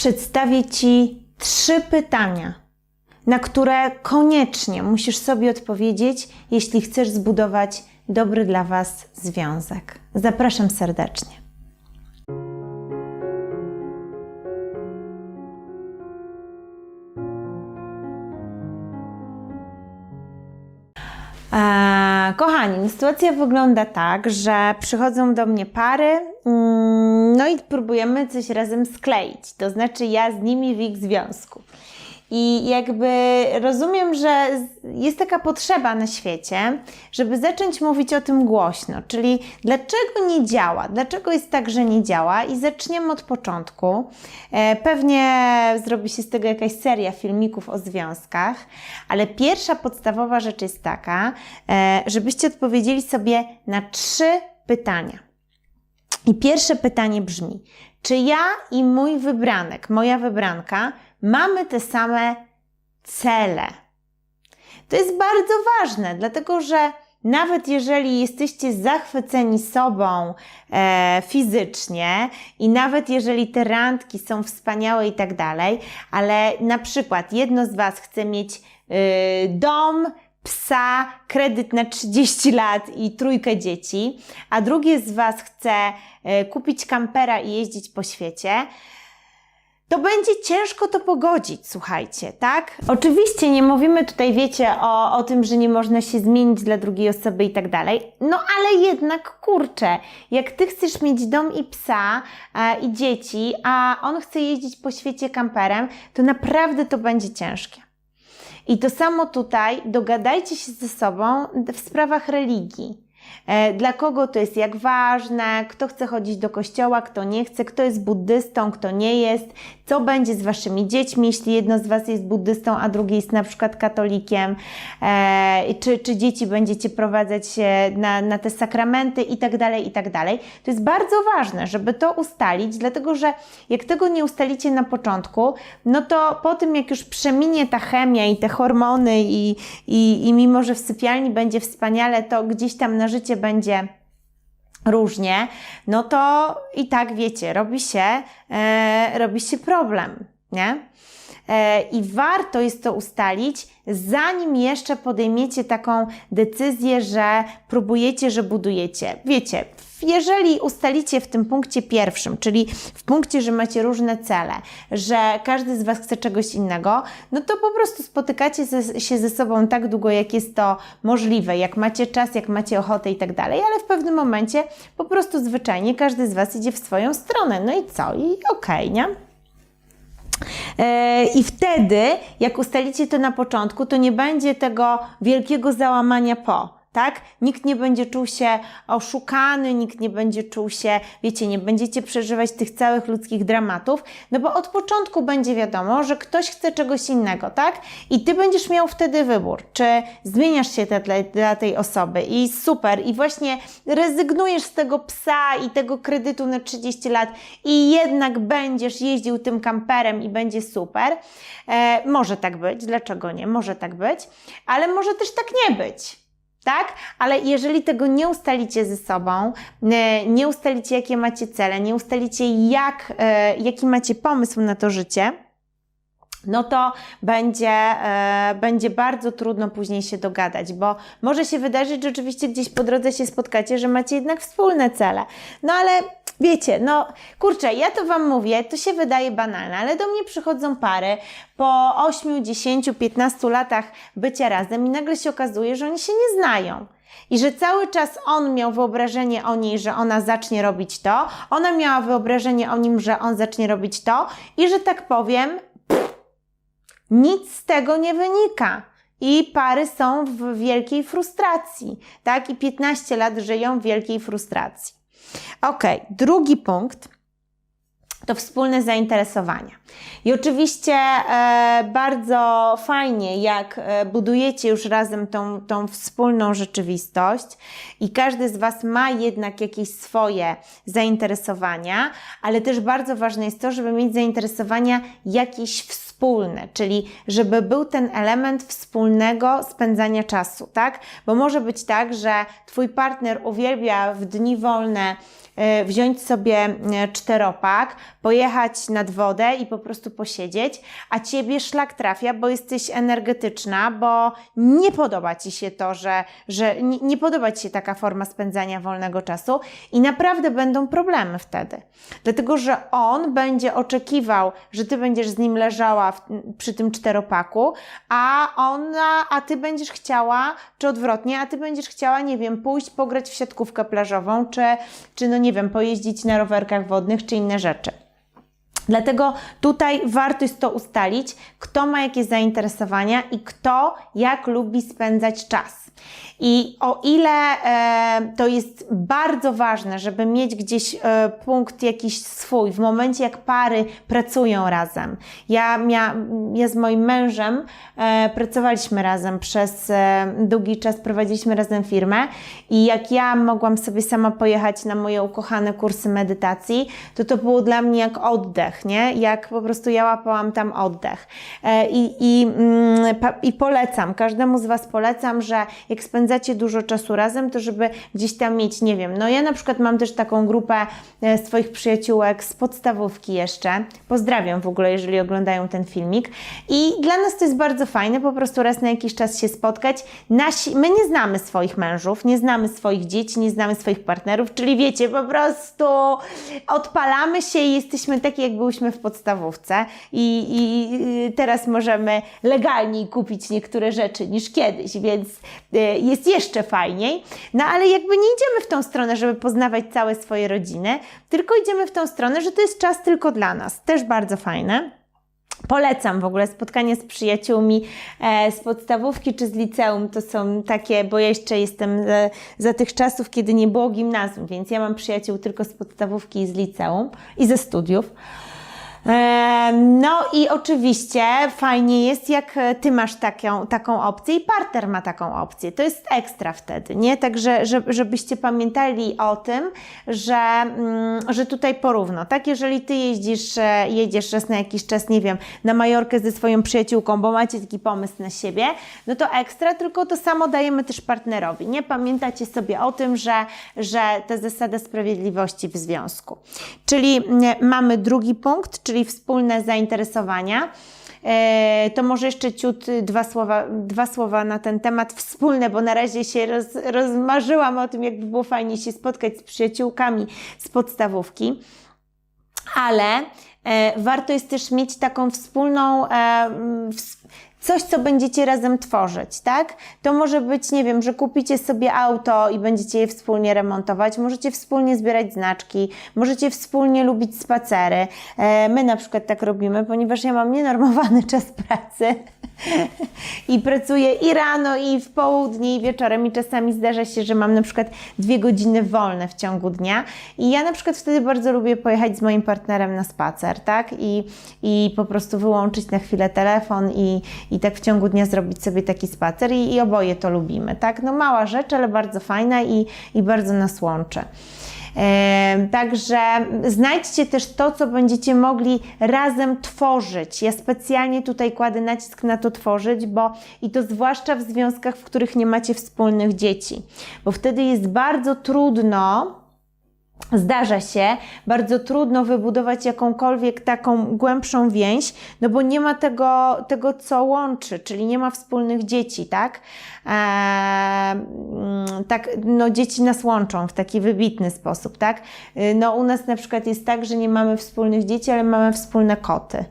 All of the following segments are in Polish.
przedstawię Ci trzy pytania, na które koniecznie musisz sobie odpowiedzieć, jeśli chcesz zbudować dobry dla Was związek. Zapraszam serdecznie. Kochani, sytuacja wygląda tak, że przychodzą do mnie pary, mm, no i próbujemy coś razem skleić. To znaczy ja z nimi w ich związku. I jakby rozumiem, że jest taka potrzeba na świecie, żeby zacząć mówić o tym głośno, czyli dlaczego nie działa, dlaczego jest tak, że nie działa i zaczniemy od początku. E, pewnie zrobi się z tego jakaś seria filmików o związkach, ale pierwsza podstawowa rzecz jest taka, e, żebyście odpowiedzieli sobie na trzy pytania. I pierwsze pytanie brzmi: czy ja i mój wybranek, moja wybranka, mamy te same cele? To jest bardzo ważne, dlatego że nawet jeżeli jesteście zachwyceni sobą e, fizycznie i nawet jeżeli te randki są wspaniałe i tak dalej, ale na przykład jedno z Was chce mieć y, dom, psa, kredyt na 30 lat i trójkę dzieci, a drugie z Was chce e, kupić kampera i jeździć po świecie, to będzie ciężko to pogodzić, słuchajcie, tak? Oczywiście nie mówimy tutaj, wiecie, o, o tym, że nie można się zmienić dla drugiej osoby i tak dalej, no ale jednak, kurczę, jak Ty chcesz mieć dom i psa e, i dzieci, a on chce jeździć po świecie kamperem, to naprawdę to będzie ciężkie. I to samo tutaj, dogadajcie się ze sobą w sprawach religii. E, dla kogo to jest jak ważne, kto chce chodzić do kościoła, kto nie chce, kto jest buddystą, kto nie jest, co będzie z waszymi dziećmi, jeśli jedno z was jest buddystą, a drugie jest na przykład katolikiem, e, czy, czy dzieci będziecie prowadzić na, na te sakramenty i tak dalej, i tak dalej. To jest bardzo ważne, żeby to ustalić, dlatego że jak tego nie ustalicie na początku, no to po tym jak już przeminie ta chemia i te hormony i, i, i mimo, że w sypialni będzie wspaniale, to gdzieś tam na życie będzie różnie, no to i tak wiecie, robi się, e, robi się problem, nie? E, I warto jest to ustalić, zanim jeszcze podejmiecie taką decyzję, że próbujecie, że budujecie. Wiecie, jeżeli ustalicie w tym punkcie pierwszym, czyli w punkcie, że macie różne cele, że każdy z Was chce czegoś innego, no to po prostu spotykacie się ze sobą tak długo, jak jest to możliwe, jak macie czas, jak macie ochotę i tak dalej, ale w pewnym momencie po prostu zwyczajnie każdy z Was idzie w swoją stronę. No i co? I okej, okay, nie? E, I wtedy, jak ustalicie to na początku, to nie będzie tego wielkiego załamania po tak? Nikt nie będzie czuł się oszukany, nikt nie będzie czuł się, wiecie, nie będziecie przeżywać tych całych ludzkich dramatów, no bo od początku będzie wiadomo, że ktoś chce czegoś innego, tak? I ty będziesz miał wtedy wybór, czy zmieniasz się dla, dla tej osoby i super, i właśnie rezygnujesz z tego psa i tego kredytu na 30 lat i jednak będziesz jeździł tym kamperem i będzie super. E, może tak być, dlaczego nie? Może tak być, ale może też tak nie być tak? Ale jeżeli tego nie ustalicie ze sobą, e, nie ustalicie, jakie macie cele, nie ustalicie, jak, e, jaki macie pomysł na to życie, no to będzie, e, będzie bardzo trudno później się dogadać, bo może się wydarzyć, że oczywiście gdzieś po drodze się spotkacie, że macie jednak wspólne cele. No ale wiecie, no kurczę, ja to Wam mówię, to się wydaje banalne, ale do mnie przychodzą pary po 8, 10, 15 latach bycia razem i nagle się okazuje, że oni się nie znają. I że cały czas on miał wyobrażenie o niej, że ona zacznie robić to, ona miała wyobrażenie o nim, że on zacznie robić to, i że tak powiem, nic z tego nie wynika. I pary są w wielkiej frustracji, tak? I 15 lat żyją w wielkiej frustracji. Ok, drugi punkt to wspólne zainteresowania. I oczywiście e, bardzo fajnie, jak e, budujecie już razem tą, tą wspólną rzeczywistość i każdy z Was ma jednak jakieś swoje zainteresowania, ale też bardzo ważne jest to, żeby mieć zainteresowania jakieś wspólne czyli żeby był ten element wspólnego spędzania czasu, tak? Bo może być tak, że Twój partner uwielbia w dni wolne wziąć sobie e, czteropak, pojechać nad wodę i po prostu posiedzieć, a Ciebie szlak trafia, bo jesteś energetyczna, bo nie podoba Ci się to, że, że nie, nie podoba Ci się taka forma spędzania wolnego czasu i naprawdę będą problemy wtedy. Dlatego, że on będzie oczekiwał, że Ty będziesz z nim leżała w, przy tym czteropaku, a ona, a Ty będziesz chciała, czy odwrotnie, a Ty będziesz chciała, nie wiem, pójść pograć w siatkówkę plażową, czy, czy no nie wiem, pojeździć na rowerkach wodnych, czy inne rzeczy. Dlatego tutaj warto jest to ustalić, kto ma jakie zainteresowania i kto jak lubi spędzać czas. I o ile e, to jest bardzo ważne, żeby mieć gdzieś e, punkt jakiś swój, w momencie jak pary pracują razem. Ja, mia, ja z moim mężem e, pracowaliśmy razem przez e, długi czas, prowadziliśmy razem firmę i jak ja mogłam sobie sama pojechać na moje ukochane kursy medytacji, to to było dla mnie jak oddech, nie? Jak po prostu ja łapałam tam oddech. E, I, i, mm, I polecam, każdemu z Was polecam, że jak spędzacie dużo czasu razem, to żeby gdzieś tam mieć, nie wiem, no ja na przykład mam też taką grupę e, swoich przyjaciółek z podstawówki jeszcze. Pozdrawiam w ogóle, jeżeli oglądają ten filmik. I dla nas to jest bardzo fajne, po prostu raz na jakiś czas się spotkać. Nasi, my nie znamy swoich mężów, nie znamy swoich dzieci, nie znamy swoich partnerów, czyli wiecie, po prostu odpalamy się i jesteśmy takie, jak byłyśmy w podstawówce i, i teraz możemy legalniej kupić niektóre rzeczy niż kiedyś, więc y, jest jeszcze fajniej. No ale jakby nie idziemy w tą stronę, żeby poznawać całe swoje rodziny, tylko idziemy w tą stronę, że to jest czas tylko dla nas. Też bardzo fajne. Polecam w ogóle spotkanie z przyjaciółmi e, z podstawówki czy z liceum. To są takie, bo ja jeszcze jestem za, za tych czasów, kiedy nie było gimnazjum, więc ja mam przyjaciół tylko z podstawówki i z liceum i ze studiów. E, No i oczywiście fajnie jest, jak ty masz taką, taką opcję i partner ma taką opcję. To jest ekstra wtedy, nie? Także, że- żebyście pamiętali o tym, że, mm, że tutaj porówno, tak? Jeżeli ty jeździsz, jedziesz raz na jakiś czas, nie wiem, na Majorkę ze swoją przyjaciółką, bo macie taki pomysł na siebie, no to ekstra, tylko to samo dajemy też partnerowi, nie? Pamiętacie sobie o tym, że, że ta zasada sprawiedliwości w związku. Czyli mm, mamy drugi punkt, czyli wspólne zainteresowania. E, To może jeszcze ciut dwa słowa, dwa słowa na ten temat wspólne, bo na razie się roz, rozmarzyłam o tym, jakby było fajnie się spotkać z przyjaciółkami z podstawówki. Ale e, warto jest też mieć taką wspólną, e, coś, co będziecie razem tworzyć, tak? To może być, nie wiem, że kupicie sobie auto i będziecie je wspólnie remontować, możecie wspólnie zbierać znaczki, możecie wspólnie lubić spacery. E, my na przykład tak robimy, ponieważ ja mam nienormowany czas pracy i pracuję i rano, i w południe, i wieczorem, i czasami zdarza się, że mam na przykład dwie godziny wolne w ciągu dnia i ja na przykład wtedy bardzo lubię pojechać z moim partnerem na spacer, tak? I, i po prostu wyłączyć na chwilę telefon i, i tak w ciągu dnia zrobić sobie taki spacer i, i oboje to lubimy, tak? No mała rzecz, ale bardzo fajna i, i bardzo nas łączy. Em, Także znajdźcie też to, co będziecie mogli razem tworzyć. Ja specjalnie tutaj kładę nacisk na to tworzyć, bo i to zwłaszcza w związkach, w których nie macie wspólnych dzieci, bo wtedy jest bardzo trudno. Zdarza się, bardzo trudno wybudować jakąkolwiek taką głębszą więź, no bo nie ma tego, tego co łączy, czyli nie ma wspólnych dzieci, tak? Eee, tak, no dzieci nas łączą w taki wybitny sposób, tak? Y, No u nas na przykład jest tak, że nie mamy wspólnych dzieci, ale mamy wspólne koty.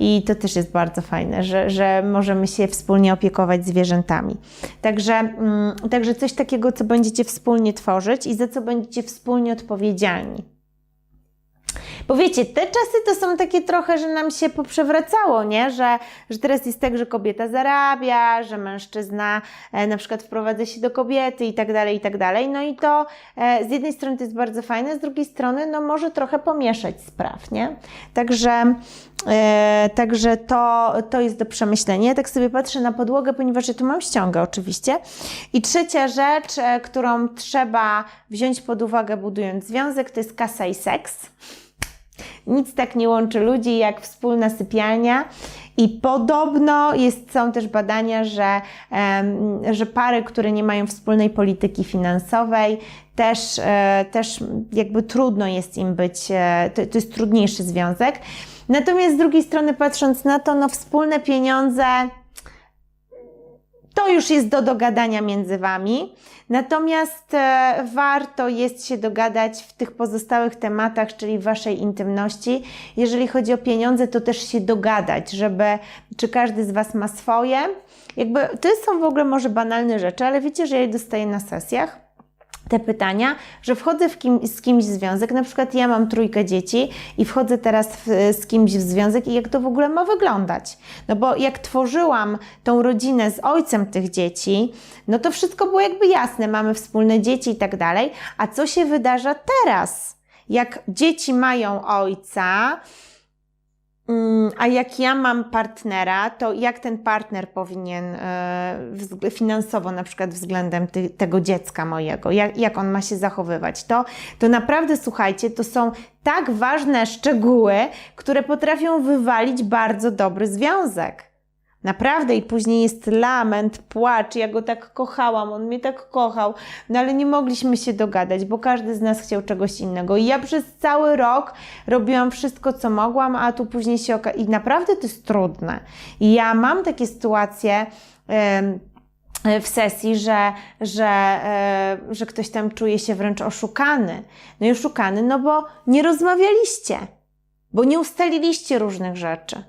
I to też jest bardzo fajne, że, że możemy się wspólnie opiekować zwierzętami. Także, mm, także coś takiego, co będziecie wspólnie tworzyć i za co będziecie wspólnie odpowiedzialni. Bo wiecie, te czasy to są takie trochę, że nam się poprzewracało, nie? Że, że teraz jest tak, że kobieta zarabia, że mężczyzna e, na przykład wprowadza się do kobiety i tak dalej, i tak dalej. No i to e, z jednej strony to jest bardzo fajne, z drugiej strony no może trochę pomieszać spraw, nie? Także, e, także to, to jest do przemyślenia. Ja tak sobie patrzę na podłogę, ponieważ ja tu mam ściągę oczywiście. I trzecia rzecz, e, którą trzeba wziąć pod uwagę budując związek, to jest kasa i seks. Nic tak nie łączy ludzi jak wspólna sypialnia. I podobno jest, są też badania, że, że pary, które nie mają wspólnej polityki finansowej, też, e, też jakby trudno jest im być, e, to, to jest trudniejszy związek. Natomiast z drugiej strony, patrząc na to, no wspólne pieniądze to już jest do dogadania między Wami. Natomiast e, warto jest się dogadać w tych pozostałych tematach, czyli Waszej intymności. Jeżeli chodzi o pieniądze, to też się dogadać, żeby, czy każdy z Was ma swoje. Jakby, to są w ogóle może banalne rzeczy, ale wiecie, że ja je dostaję na sesjach te pytania, że wchodzę w kim, z kimś w związek, na przykład ja mam trójkę dzieci i wchodzę teraz w, z kimś w związek i jak to w ogóle ma wyglądać. No bo jak tworzyłam tą rodzinę z ojcem tych dzieci, no to wszystko było jakby jasne, mamy wspólne dzieci i tak dalej, a co się wydarza teraz? Jak dzieci mają ojca, A jak ja mam partnera, to jak ten partner powinien e, finansowo, na przykład względem ty, tego dziecka mojego, jak, jak on ma się zachowywać? To, to naprawdę, słuchajcie, to są tak ważne szczegóły, które potrafią wywalić bardzo dobry związek. Naprawdę i później jest lament, płacz, ja go tak kochałam, on mnie tak kochał, no ale nie mogliśmy się dogadać, bo każdy z nas chciał czegoś innego. I ja przez cały rok robiłam wszystko, co mogłam, a tu później się oka... I naprawdę to jest trudne. I ja mam takie sytuacje... em, w sesji, że, że, e, że ktoś tam czuje się wręcz oszukany. No i oszukany, no bo nie rozmawialiście, bo nie ustaliliście różnych rzeczy.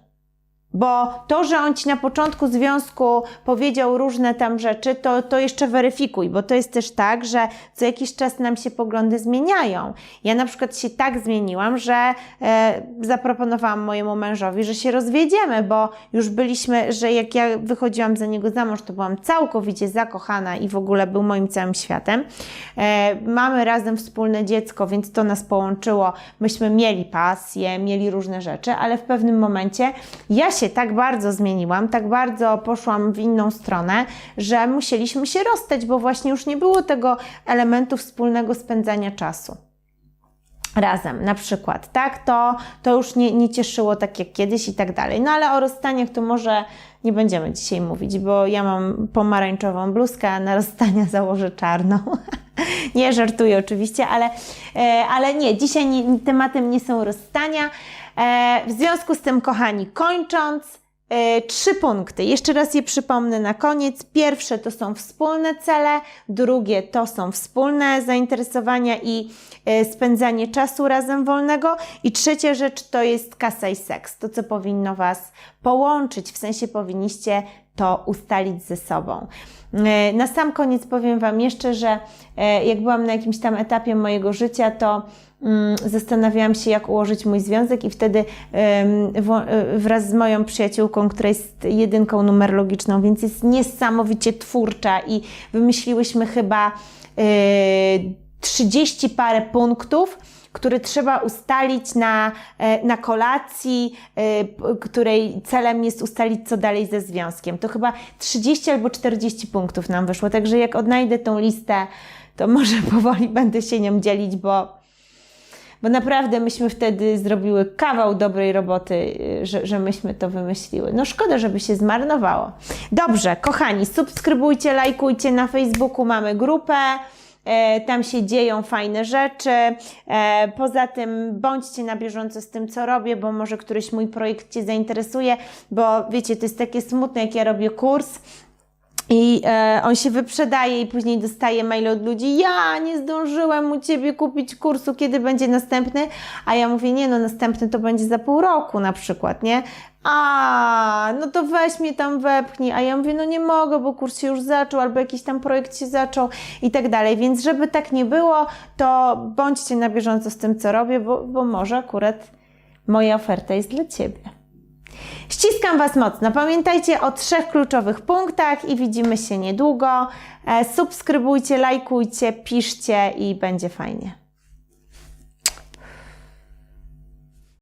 Bo to, że on ci na początku związku powiedział różne tam rzeczy, to, to jeszcze weryfikuj, bo to jest też tak, że co jakiś czas nam się poglądy zmieniają. Ja na przykład się tak zmieniłam, że e, zaproponowałam mojemu mężowi, że się rozwiedziemy, bo już byliśmy, że jak ja wychodziłam za niego za mąż, to byłam całkowicie zakochana i w ogóle był moim całym światem. E, mamy razem wspólne dziecko, więc to nas połączyło. Myśmy mieli pasję, mieli różne rzeczy, ale w pewnym momencie ja się tak bardzo zmieniłam, tak bardzo poszłam w inną stronę, że musieliśmy się rozstać, bo właśnie już nie było tego elementu wspólnego spędzania czasu razem na przykład, tak? To, to już nie, nie cieszyło tak jak kiedyś i tak dalej. No ale o rozstaniach to może nie będziemy dzisiaj mówić, bo ja mam pomarańczową bluzkę, a na rozstania założę czarną. nie żartuję oczywiście, ale, e, ale nie, dzisiaj nie, tematem nie są rozstania. E, w związku z tym, kochani, kończąc, E, Trzy punkty. Jeszcze raz je przypomnę na koniec. Pierwsze to są wspólne cele, drugie to są wspólne zainteresowania i e, spędzanie czasu razem wolnego i trzecia rzecz to jest kasa i seks. To, co powinno Was połączyć, w sensie powinniście to ustalić ze sobą. Na sam koniec powiem Wam jeszcze, że jak byłam na jakimś tam etapie mojego życia, to zastanawiałam się, jak ułożyć mój związek, i wtedy e, wraz z moją przyjaciółką, która jest jedynką numerologiczną, więc jest niesamowicie twórcza, i wymyśliłyśmy chyba e, 30 parę punktów które trzeba ustalić na, e, na kolacji, e, której celem jest ustalić, co dalej ze związkiem. To chyba 30 albo 40 punktów nam wyszło, także jak odnajdę tą listę, to może powoli będę się nią dzielić, bo, bo naprawdę myśmy wtedy zrobiły kawał dobrej roboty, y, że, że myśmy to wymyśliły. No szkoda, żeby się zmarnowało. Dobrze, kochani, subskrybujcie, lajkujcie na Facebooku, mamy grupę. E, Tam się dzieją fajne rzeczy. E, Poza tym bądźcie na bieżąco z tym, co robię, bo może któryś mój projekt Cię zainteresuje, bo wiecie, to jest takie smutne, jak ja robię kurs. I e, on się wyprzedaje i później dostaje maile od ludzi, ja nie zdążyłem u Ciebie kupić kursu, kiedy będzie następny, a ja mówię, nie no, następny to będzie za pół roku na przykład, nie? A, no to weź mnie tam wepchnij, a ja mówię, no nie mogę, bo kurs się już zaczął, albo jakiś tam projekt się zaczął i tak dalej, więc żeby tak nie było, to bądźcie na bieżąco z tym, co robię, bo, bo może akurat moja oferta jest dla Ciebie. Ściskam Was mocno. Pamiętajcie o trzech kluczowych punktach i widzimy się niedługo. E, Subskrybujcie, lajkujcie, piszcie i będzie fajnie.